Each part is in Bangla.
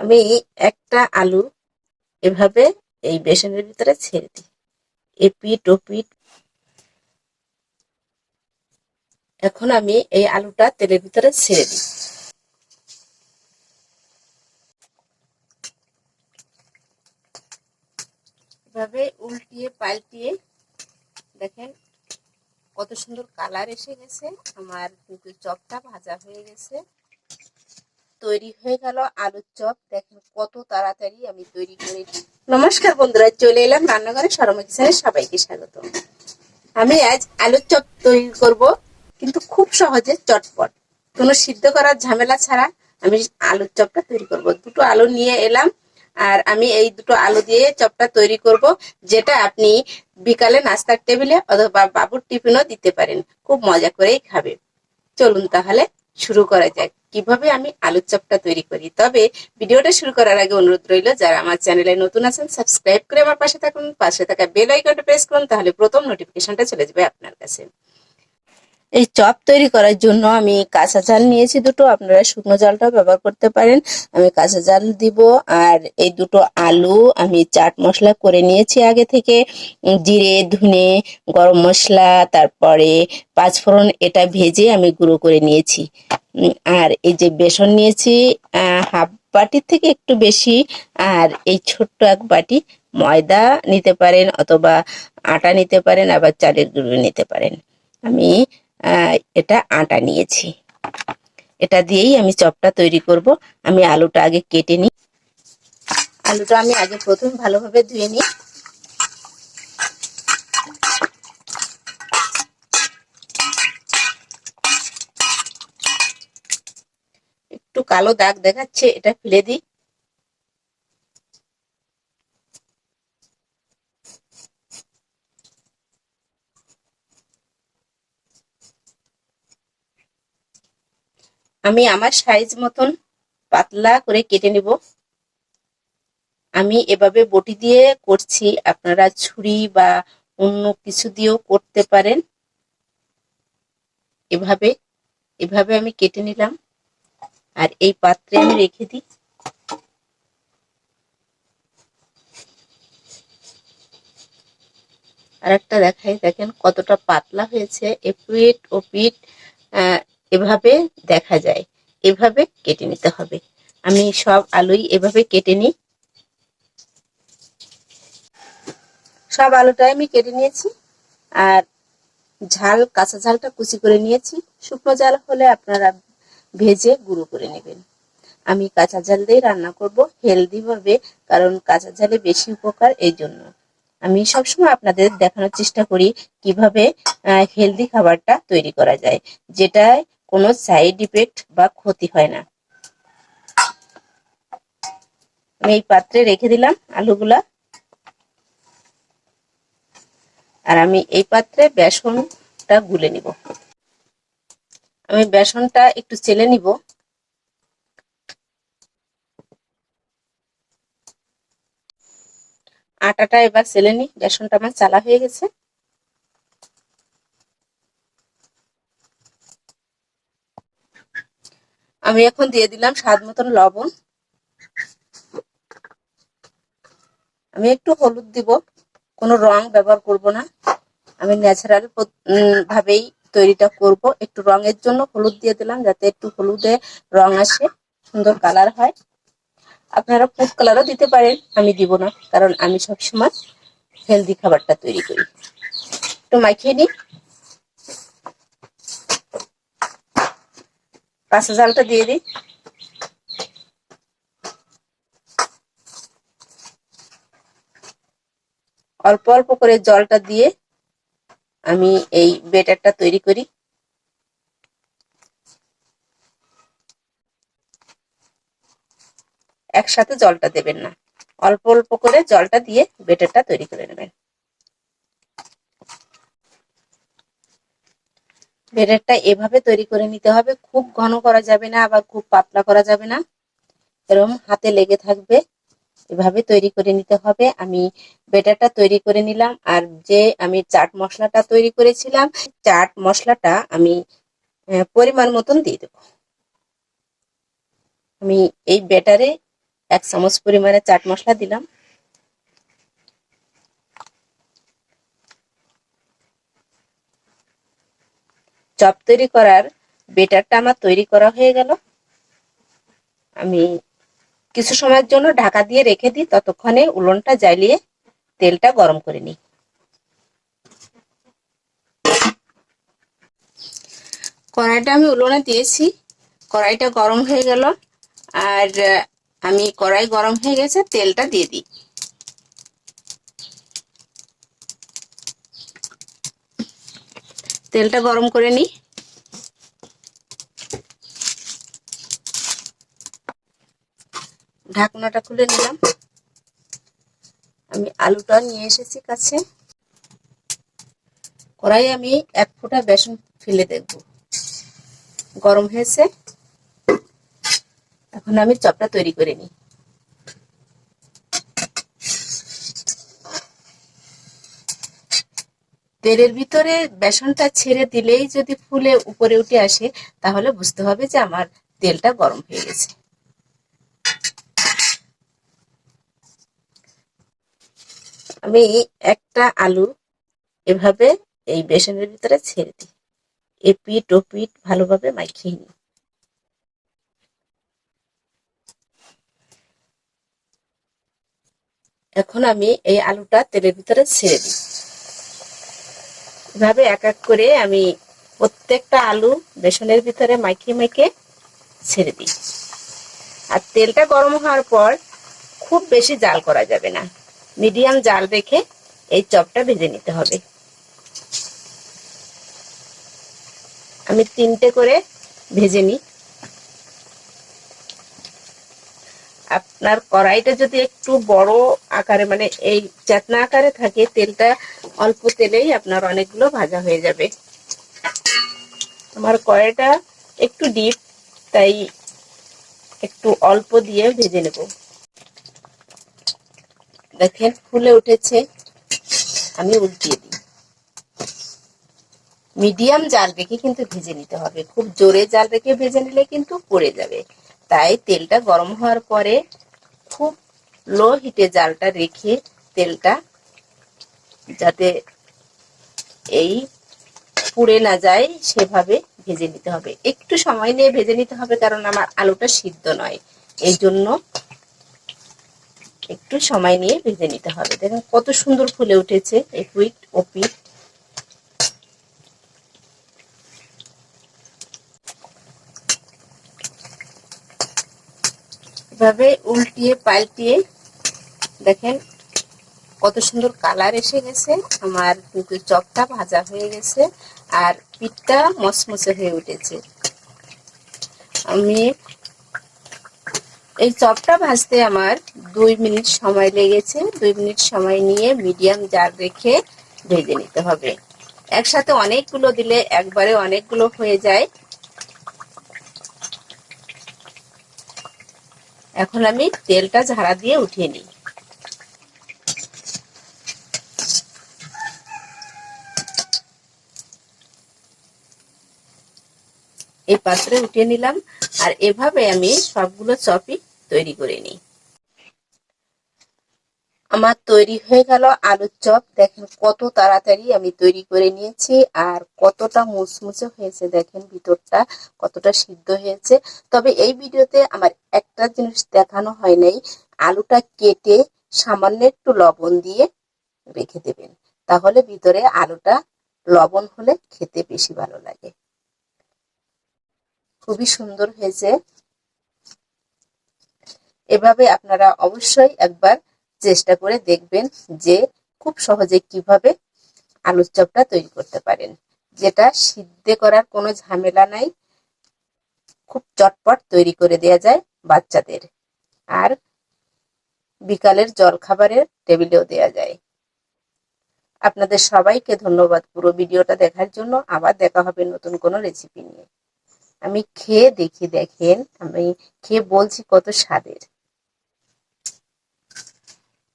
আমি একটা আলু এভাবে এই বেসনের ভিতরে ছেড়ে দিই। এপিট ওপিট এখন আমি এই আলুটা তেলের ভিতরে ছেড়ে দিই। এভাবে উল্টিয়ে পাল্টিয়ে দেখেন কত সুন্দর কালার এসে গেছে। আমার কিন্তু চপটা ভাজা হয়ে গেছে। তৈরি হয়ে গেল আলুর চপ। দেখেন কত তাড়াতাড়ি আমি তৈরি করে নমস্কার বন্ধুরা, চলে এলাম রান্নাঘরে সরমা কিচেনে সবাইকে স্বাগত। আমি আজ আলুর চপ তৈরি করব, কিন্তু খুব সহজে চটপট। কোনো সিদ্ধ করার ঝামেলা ছাড়া আমি আলুর চপটা তৈরি করব। দুটো আলু নিয়ে এলাম, আর আমি এই দুটো আলু দিয়ে চপটা তৈরি করব, যেটা আপনি বিকালে নাস্তার টেবিলে অথবা বাবুর টিফিনও দিতে পারেন। খুব মজা করেই খাবে। চলুন তাহলে শুরু করা যাক কীভাবে আমি আলুর চপটা তৈরি করি? তবে ভিডিওটা শুরু করার আগে অনুরোধ রইল, যারা আমার চ্যানেলে নতুন আছেন, সাবস্ক্রাইব করে আমার পাশে থাকুন। পাশে থাকা বেল আইকনটা প্রেস করুন, তাহলে প্রথম নোটিফিকেশনটা চলে যাবে আপনার কাছে। এই চপ তৈরি করার জন্য আমি কাঁচা জাল নিয়েছি দুটো। আপনারা শুকনো জালটাও ব্যবহার করতে পারেন। আমি কাঁচা জাল দিব আর এই দুটো আলু আমি চাট মশলা করে নিয়েছি আগে থেকে। জিরে, ধুনে, গরম মশলা, তারপরে পাঁচফোড়ন এটা ভেজে আমি গুঁড়ো করে নিয়েছি। আর এই যে বেসন নিয়েছি হাফ বাটির থেকে একটু বেশি। আর এই ছোট্ট এক বাটি ময়দা নিতে পারেন অথবা আটা নিতে পারেন, আবার চালের গুঁড়ো নিতে পারেন। আমি এটা আটা নিয়েছি। এটা দিয়েই আমি চপটা তৈরি করব। আমি আলুটা আগে কেটে নিই। আলুটা আমি আগে প্রথম ভালোভাবে ধুয়ে নিই। একটু কালো দাগ দেখাচ্ছে, এটা ফেলে দিই। আমি আমার সাইজ মতন পাতলা করে কেটে নিব। আমি এভাবে বটি দিয়ে করছি, আপনারা ছুরি বা অন্য কিছু দিয়েও করতে পারেন। এভাবে এভাবে আমি কেটে নিলাম। আর এই পাত্রে আমি রেখে দিই। আর একটা দেখাই, দেখেন কতটা পাতলা হয়েছে। এপিট ও পিঠ এভাবে দেখা যায়, এভাবে কেটে নিতে হবে। আমি সব আলুই এভাবে কেটে নিই। সব আলুটাই আমি কেটে নিয়েছি আর ঝাল, কাঁচা ঝালটা কুচি করে নিয়েছি। শুকনো ঝাল হলে আপনারা ভেজে গুঁড়ো করে নেবেন। আমি কাঁচা ঝাল দিয়ে রান্না করব হেলদি ভাবে কারণ কাঁচা ঝালে বেশি উপকার এই জন্য। আমি সবসময় আপনাদের দেখানোর চেষ্টা করি কীভাবে হেলদি খাবারটা তৈরি করা যায়। যেটায় কোনো সাইড ইফেক্ট বা ক্ষতি হয় না। আমি এই পাত্রে রেখে দিলাম আলুগুলা। আর আমি এই পাত্রে বেসনটা গুলে নিব। আমি বেসনটা একটু চেলে নিব। আটাটা এবার চেলে নি বেসনটা আমার চালা হয়ে গেছে। আমি এখন দিয়ে দিলাম স্বাদ মতন লবণ। আমি একটু হলুদ দিব, কোনো রং ব্যবহার করব না। আমি ন্যাচারাল ভাবেই তৈরিটা করব। একটু রঙের জন্য হলুদ দিয়ে দিলাম, যাতে একটু হলুদে রং আসে, সুন্দর কালার হয়। আপনারা ফুড কালারও দিতে পারেন, আমি দিব না, কারণ আমি সবসময় হেলদি খাবারটা তৈরি করি। একটু মাখিয়ে নিই। কাঁচা জালটা দিয়ে দিই। অল্প অল্প করে জলটা দিয়ে আমি এই বেটারটা তৈরি করি। একসাথে জলটা দেবেন না। অল্প অল্প করে জলটা দিয়ে বেটারটা তৈরি করে নেবেন। বেটারটা এভাবে তৈরি করে নিতে হবে, খুব ঘন করা যাবে না আবার খুব পাতলা করা যাবে না। এরকম হাতে লেগে থাকবে, এভাবে তৈরি করে নিতে হবে। আমি বেটারটা তৈরি করে নিলাম আর যে আমি চাট মশলাটা তৈরি করেছিলাম, চাট মশলাটা আমি পরিমাণ মতন দিয়ে দেব। আমি এই বেটারে এক চামচ পরিমাণে চাট মশলা দিলাম। চপ তৈরি করার বেটারটা আমার তৈরি করা হয়ে গেল। আমি কিছু সময়ের জন্য ঢাকা দিয়ে রেখে দিই, ততক্ষণে উলনটা জ্বালিয়ে তেলটা গরম করে নিই। কড়াইটা আমি উলনে দিয়েছি, কড়াইটা গরম হয়ে গেল, আর আমি কড়াই গরম হয়ে গেছে, তেলটা দিয়ে দিই। তেলটা গরম করে নিই। ঢাকনাটা খুলে নিলাম। আমি আলুটা নিয়ে এসেছি কাছে। কড়াই আমি এক ফোঁটা বেসন ফেলে দেখব গরম হয়েছে। এখন আমি চপটা তৈরি করে নিই। তেলের ভিতরে বেসনটা ছেড়ে দিলেই যদি ফুলে উপরে উঠে আসে, তাহলে বুঝতে হবে যে আমার তেলটা গরম হয়ে গেছে। আমি একটা আলু এভাবে এই বেসনের ভিতরে ছেড়ে দিই। এপিট ওপিট ভালোভাবে মাখিয়ে নিই। এখন আমি এই আলুটা তেলের ভিতরে ছেড়ে দিই। এভাবে এক এক করে আমি প্রত্যেকটা আলু বেসনের ভিতরে মাখিয়ে মাইকে ছেড়ে দিই। আর তেলটা গরম হওয়ার পর খুব বেশি জাল করা যাবে না। মিডিয়াম জাল রেখে এই চপটা ভেজে নিতে হবে। আমি তিনটে করে ভেজে নিই। আপনার কড়াইটা যদি একটু বড় আকারে মানে এই চেতনা আকারে থাকে, তেলটা অল্প তেলেই আপনার অনেকগুলো ভাজা হয়ে যাবে। আমার কড়াইটা একটু ডিপ, তাই একটু অল্প দিয়ে ভেজে নেব। দেখেন, ফুলে উঠেছে। আমি উল্টিয়ে দিই। মিডিয়াম জাল রেখে কিন্তু ভেজে নিতে হবে। খুব জোরে জাল রেখে ভেজে নিলে কিন্তু পড়ে যাবে। তাই তেলটা গরম হওয়ার পরে খুব লো হিটে জালটা রেখে তেলটা যাতে এই পুড়ে না যায়, সেভাবে ভেজে নিতে হবে। একটু সময় নিয়ে ভেজে নিতে হবে কারণ আমার আলুটা সিদ্ধ নয়। এই জন্য একটু সময় নিয়ে ভেজে নিতে হবে। দেখেন কত সুন্দর ফুলে উঠেছে এই ও এভাবে উল্টিয়ে পাল্টিয়ে দেখেন কত সুন্দর কালার এসে গেছে। আমার কিন্তু চপটা ভাজা হয়ে গেছে আর পিঠটা মসমসে হয়ে উঠেছে। আমি এই চপটা ভাজতে আমার দুই মিনিট সময় লেগেছে। দুই মিনিট সময় নিয়ে মিডিয়াম জাল রেখে ভেজে নিতে হবে। একসাথে অনেকগুলো দিলে একবারে অনেকগুলো হয়ে যায়। এখন আমি তেলটা ঝাড়া দিয়ে উঠিয়ে নিই। এই পাত্রে উঠিয়ে নিলাম, আর এভাবে আমি সবগুলো চপই তৈরি করে নিই। আমার তৈরি হয়ে গেল আলুর চপ। দেখেন কত তাড়াতাড়ি আমি তৈরি করে নিয়েছি আর কতটা মুচমুচে হয়েছে দেখেন ভিতরটা, কতটা সিদ্ধ হয়েছে। তবে এই ভিডিওতে আমার একটা জিনিস দেখানো হয় নাই, আলুটা কেটে সামান্য একটু লবণ দিয়ে রেখে দেবেন। তাহলে ভিতরে আলুটা লবণ হলে খেতে বেশি ভালো লাগে। খুবই সুন্দর হয়েছে। এভাবে আপনারা অবশ্যই একবার চেষ্টা করে দেখবেন যে খুব সহজে কীভাবে আলুর চপটা তৈরি করতে পারেন। যেটা সিদ্ধে করার কোনো ঝামেলা নাই। খুব চটপট তৈরি করে দেওয়া যায় বাচ্চাদের। আর বিকালের জল খাবারের টেবিলেও দেওয়া যায়। আপনাদের সবাইকে ধন্যবাদ পুরো ভিডিওটা দেখার জন্য। আবার দেখা হবে নতুন কোনো রেসিপি নিয়ে। আমি খেয়ে দেখি, দেখেন, আমি খেয়ে বলছি কত স্বাদের।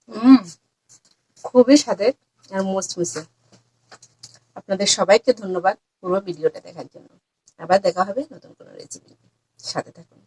হুম খুবই স্বাদের আর মুচমুচে। আপনাদের সবাইকে ধন্যবাদ পুরো ভিডিওটা দেখার জন্য। আবার দেখা হবে নতুন কোনো রেসিপি সাথে থাকুন।